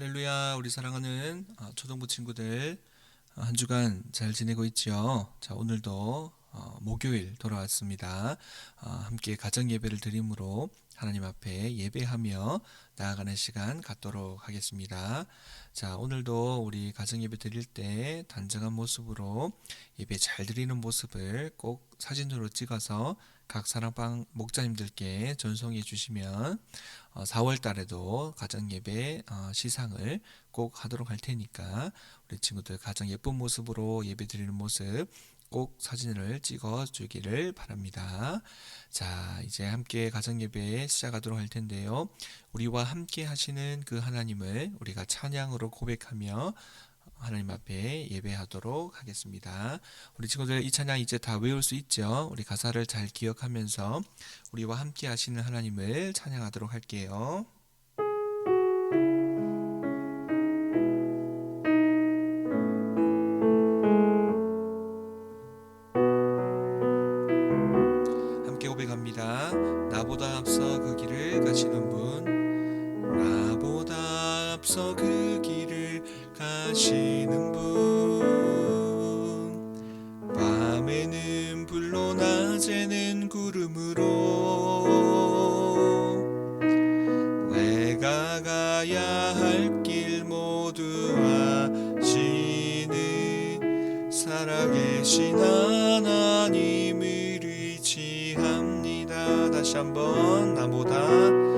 할렐루야, 우리 사랑하는 어, 초등부 친구들 어, 한 주간 잘 지내고 있지요? 자, 오늘도 어, 목요일 돌아왔습니다. 어, 함께 가정 예배를 드림으로 하나님 앞에 예배하며 나아가는 시간 갖도록 하겠습니다. 자, 오늘도 우리 가정 예배 드릴 때 단정한 모습으로 예배 잘 드리는 모습을 꼭 사진으로 찍어서 각 사랑방 목자님들께 전송해 주시면 4월 달에도 가정 예배 어, 시상을 꼭 하도록 할 테니까 우리 친구들 가정 예쁜 모습으로 예배 드리는 모습 꼭 사진을 찍어 주기를 바랍니다. 자, 이제 함께 가정 예배 시작하도록 할 텐데요. 우리와 함께 하시는 그 하나님을 우리가 찬양으로 고백하며 하나님 앞에 예배하도록 하겠습니다. 우리 친구들 이 찬양 이제 다 외울 수 있죠? 우리 가사를 잘 기억하면서 우리와 함께 하시는 하나님을 찬양하도록 할게요. 나보다 앞서 그 길을 가시는 분. 나보다 앞서 그 길을 가시는 분. 밤에는 불로 낮에는 구름으로. 내가 가야 할 길 모두 아시는 살아계신 의지합니 다 다시 한번 나보다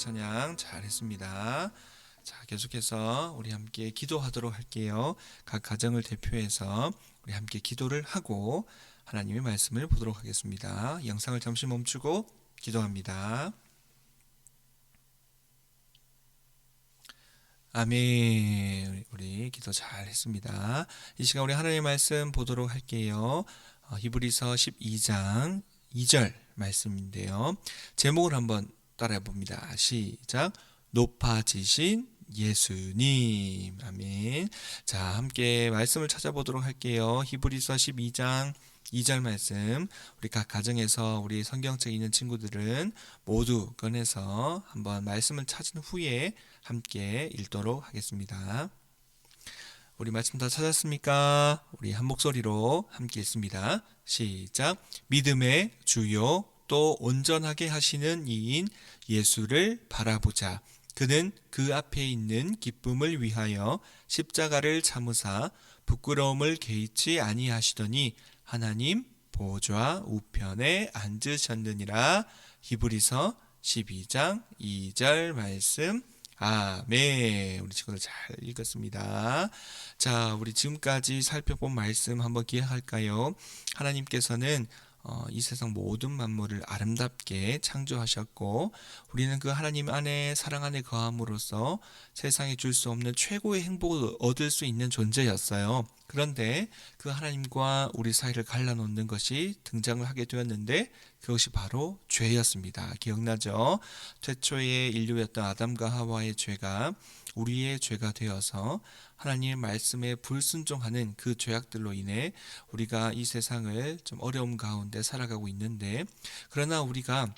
찬양 잘했습니다 자 계속해서 우리 함께 기도하도록 할게요 각 가정을 대표해서 우리 함께 기도를 하고 하나님의 말씀을 보도록 하겠습니다 영상을 잠시 멈추고 기도합니다 아멘. 우리 기도 잘 했습니다. 이 시간 우리 하나님의 말씀 보도록 할게요. 어, 히브리서 12장 2절 말씀인데요. 제목을 한번 따라해 봅니다. 시작. 높아지신 예수님. 아멘. 자, 함께 말씀을 찾아보도록 할게요. 히브리서 12장 2절 말씀 우리 각 가정에서 우리 성경책 있는 친구들은 모두 꺼내서 한번 말씀을 찾은 후에 함께 읽도록 하겠습니다. 우리 말씀 다 찾았습니까? 우리 한 목소리로 함께 읽습니다. 시작. 믿음의 주요 또 온전하게 하시는 이인 예수를 바라보자. 그는 그 앞에 있는 기쁨을 위하여 십자가를 참으사 부끄러움을 개의치 아니하시더니 하나님 보좌 우편에 앉으셨느니라. 히브리서 12장 2절 말씀. 아멘. 우리 친구들 잘 읽었습니다. 자, 우리 지금까지 살펴본 말씀 한번 기억할까요? 하나님께서는 어, 이 세상 모든 만물을 아름답게 창조하셨고 우리는 그 하나님 안에 사랑 안에 거함으로써 세상에 줄 수 없는 최고의 행복을 얻을 수 있는 존재였어요. 그런데 그 하나님과 우리 사이를 갈라놓는 것이 등장을 하게 되었는데 그것이 바로 죄였습니다. 기억나죠? 최초의 인류였던 아담과 하와의 죄가 우리의 죄가 되어서 하나님의 말씀에 불순종하는 그 죄악들로 인해 우리가 이 세상을 좀 어려움 가운데 살아가고 있는데 그러나 우리가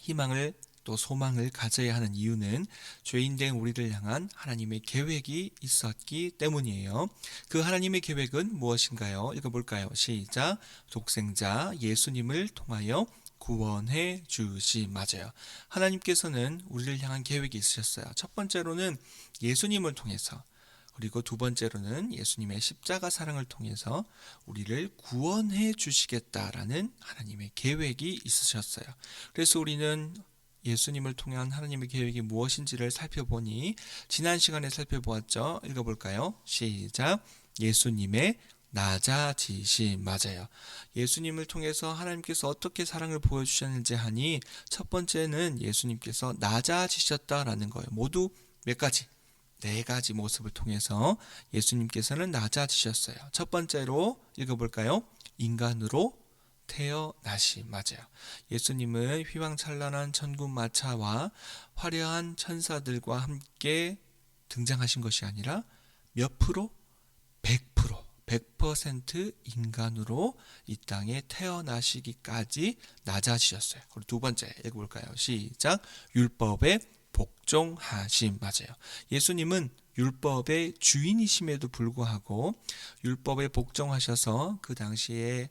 희망을 또 소망을 가져야 하는 이유는 죄인된 우리를 향한 하나님의 계획이 있었기 때문이에요. 그 하나님의 계획은 무엇인가요? 읽어볼까요? 시작. 독생자 예수님을 통하여 구원해 주시 맞아요. 하나님께서는 우리를 향한 계획이 있으셨어요. 첫 번째로는 예수님을 통해서 그리고 두 번째로는 예수님의 십자가 사랑을 통해서 우리를 구원해 주시겠다라는 하나님의 계획이 있으셨어요. 그래서 우리는 예수님을 통한 하나님의 계획이 무엇인지를 살펴보니 지난 시간에 살펴보았죠. 읽어볼까요? 시작. 예수님의 낮아지심 맞아요. 예수님을 통해서 하나님께서 어떻게 사랑을 보여주셨는지 하니 첫 번째는 예수님께서 낮아지셨다라는 거예요. 모두 몇 가지? 네 가지 모습을 통해서 예수님께서는 낮아지셨어요. 첫 번째로 읽어볼까요? 인간으로 태어나시 맞아요. 예수님은 휘황찬란한 천군 마차와 화려한 천사들과 함께 등장하신 것이 아니라 몇 프로? 100% 100% 인간으로 이 땅에 태어나시기까지 낮아지셨어요. 그리고 두 번째 읽어볼까요? 시작. 율법의 복종하심 맞아요. 예수님은 율법의 주인이심에도 불구하고 율법에 복종하셔서 그 당시에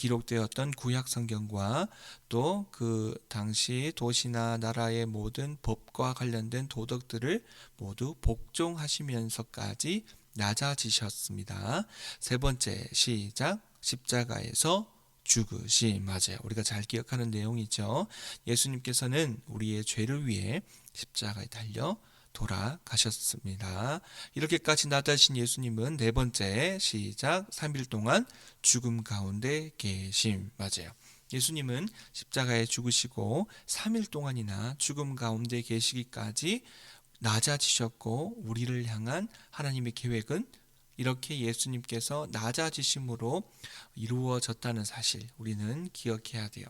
기록되었던 구약 성경과 또 그 당시 도시나 나라의 모든 법과 관련된 도덕들을 모두 복종하시면서까지 낮아지셨습니다. 세 번째 시작 십자가에서 죽으시 맞아요. 우리가 잘 기억하는 내용이죠. 예수님께서는 우리의 죄를 위해 십자가에 달려 돌아가셨습니다. 이렇게까지 나다신 예수님은 네 번째 시작 3일 동안 죽음 가운데 계심 맞아요. 예수님은 십자가에 죽으시고 3일 동안이나 죽음 가운데 계시기까지 낮아지셨고 우리를 향한 하나님의 계획은 이렇게 예수님께서 낮아지심으로 이루어졌다는 사실 우리는 기억해야 돼요.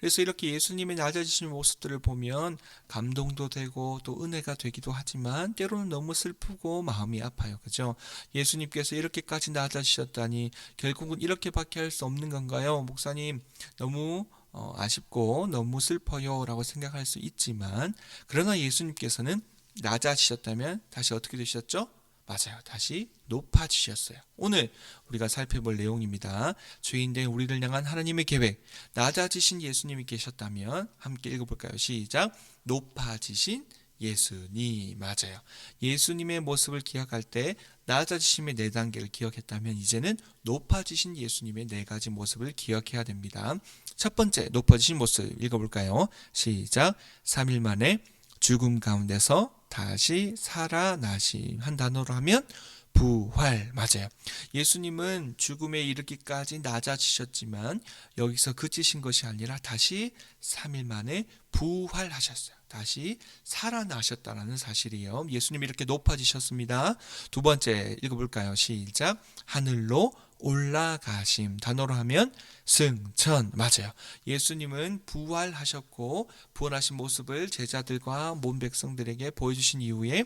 그래서 이렇게 예수님의 낮아지신 모습들을 보면 감동도 되고 또 은혜가 되기도 하지만 때로는 너무 슬프고 마음이 아파요. 그죠? 예수님께서 이렇게까지 낮아지셨다니 결국은 이렇게밖에 할 수 없는 건가요? 목사님 너무 어, 아쉽고 너무 슬퍼요라고 생각할 수 있지만 그러나 예수님께서는 낮아지셨다면 다시 어떻게 되셨죠? 맞아요. 다시 높아지셨어요. 오늘 우리가 살펴볼 내용입니다. 죄인된 우리를 향한 하나님의 계획. 낮아지신 예수님이 계셨다면 함께 읽어볼까요? 시작. 높아지신 예수님. 맞아요. 예수님의 모습을 기억할 때 낮아지심의 네 단계를 기억했다면 이제는 높아지신 예수님의 네 가지 모습을 기억해야 됩니다. 첫 번째, 높아지신 모습 읽어볼까요? 시작. 3일 만에 죽음 가운데서 다시 살아나심 한 단어로 하면 부활 맞아요. 예수님은 죽음에 이르기까지 낮아지셨지만 여기서 그치신 것이 아니라 다시 3일 만에 부활하셨어요. 다시 살아나셨다라는 사실이에요. 예수님이 이렇게 높아지셨습니다. 두 번째 읽어볼까요? 시작. 하늘로 올라가심 단어로 하면 승천 맞아요. 예수님은 부활하셨고 부활하신 모습을 제자들과 몸 백성들에게 보여주신 이후에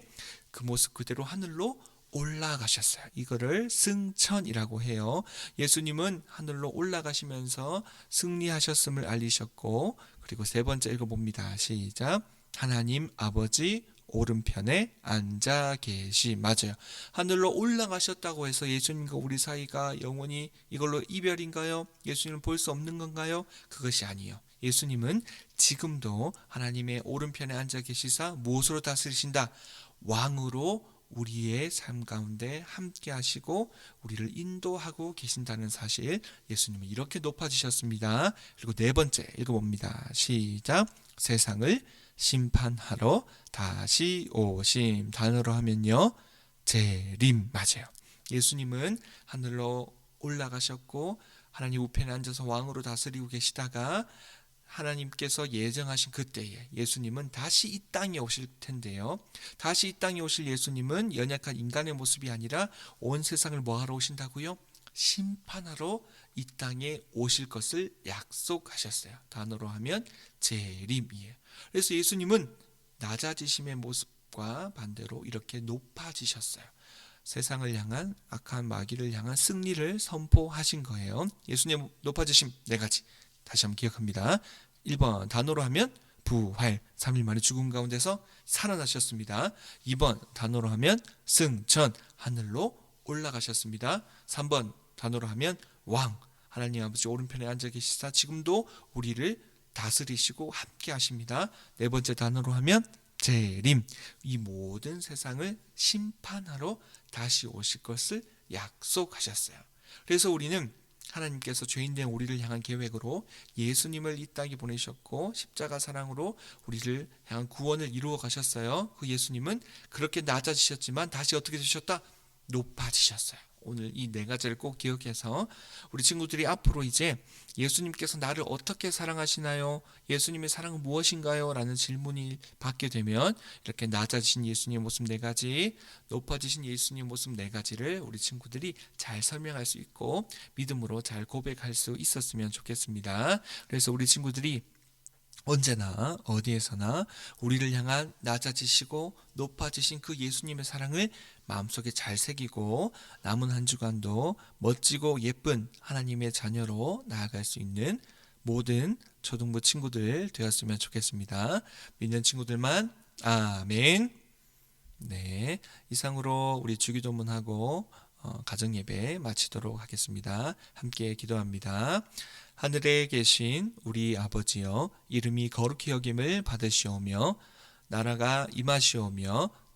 그 모습 그대로 하늘로 올라가셨어요. 이거를 승천이라고 해요. 예수님은 하늘로 올라가시면서 승리하셨음을 알리셨고 그리고 세 번째 읽어봅니다. 시작. 하나님 아버지 오른편에 앉아 계시 맞아요. 하늘로 올라가셨다고 해서 예수님과 우리 사이가 영원히 이걸로 이별인가요? 예수님을 볼 수 없는 건가요? 그것이 아니에요. 예수님은 지금도 하나님의 오른편에 앉아 계시사 무엇으로 다스리신다? 왕으로 우리의 삶 가운데 함께 하시고 우리를 인도하고 계신다는 사실 예수님은 이렇게 높아지셨습니다. 그리고 네 번째 읽어봅니다. 시작. 세상을 심판하러 다시 오심 단어로 하면요 재림 맞아요. 예수님은 하늘로 올라가셨고 하나님 우편에 앉아서 왕으로 다스리고 계시다가 하나님께서 예정하신 그때에 예수님은 다시 이 땅에 오실 텐데요. 다시 이 땅에 오실 예수님은 연약한 인간의 모습이 아니라 온 세상을 뭐하러 오신다고요? 심판하러 이 땅에 오실 것을 약속하셨어요. 단어로 하면 재림이에요. 그래서 예수님은 낮아지심의 모습과 반대로 이렇게 높아지셨어요. 세상을 향한 악한 마귀를 향한 승리를 선포하신 거예요. 예수님 높아지심 네 가지 다시 한번 기억합니다. 1번 단어로 하면 부활 3일 만에 죽음 가운데서 살아나셨습니다. 2번 단어로 하면 승천 하늘로 올라가셨습니다. 3번 단어로 하면 왕 하나님 아버지 오른편에 앉아 계시사 지금도 우리를 다스리시고 함께 하십니다. 네 번째 단어로 하면 재림 이 모든 세상을 심판하러 다시 오실 것을 약속하셨어요. 그래서 우리는 하나님께서 죄인된 우리를 향한 계획으로 예수님을 이 땅에 보내셨고 십자가 사랑으로 우리를 향한 구원을 이루어 가셨어요. 그 예수님은 그렇게 낮아지셨지만 다시 어떻게 되셨다? 높아지셨어요. 오늘 이 네 가지를 꼭 기억해서 우리 친구들이 앞으로 이제 예수님께서 나를 어떻게 사랑하시나요? 예수님의 사랑은 무엇인가요? 라는 질문이 받게 되면 이렇게 낮아지신 예수님의 모습 네 가지, 높아지신 예수님의 모습 네 가지를 우리 친구들이 잘 설명할 수 있고 믿음으로 잘 고백할 수 있었으면 좋겠습니다. 그래서 우리 친구들이 언제나 어디에서나 우리를 향한 낮아지시고 높아지신 그 예수님의 사랑을 마음속에 잘 새기고 남은 한 주간도 멋지고 예쁜 하나님의 자녀로 나아갈 수 있는 모든 초등부 친구들 되었으면 좋겠습니다. 믿는 친구들만 아멘. 네, 이상으로 우리 주기도문하고 어, 가정 예배 마치도록 하겠습니다. 함께 기도합니다. 하늘에 계신 우리 아버지여 이름이 거룩히 여김을 받으시오며 나라가 임하시오며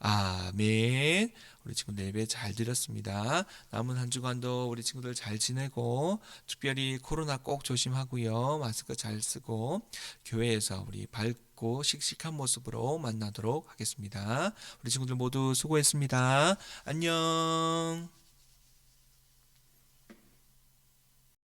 아멘. 우리 친구들 예배 잘 드렸습니다. 남은 한 주간도 우리 친구들 잘 지내고 특별히 코로나 꼭 조심하고요. 마스크 잘 쓰고 교회에서 우리 밝고 씩씩한 모습으로 만나도록 하겠습니다. 우리 친구들 모두 수고했습니다. 안녕.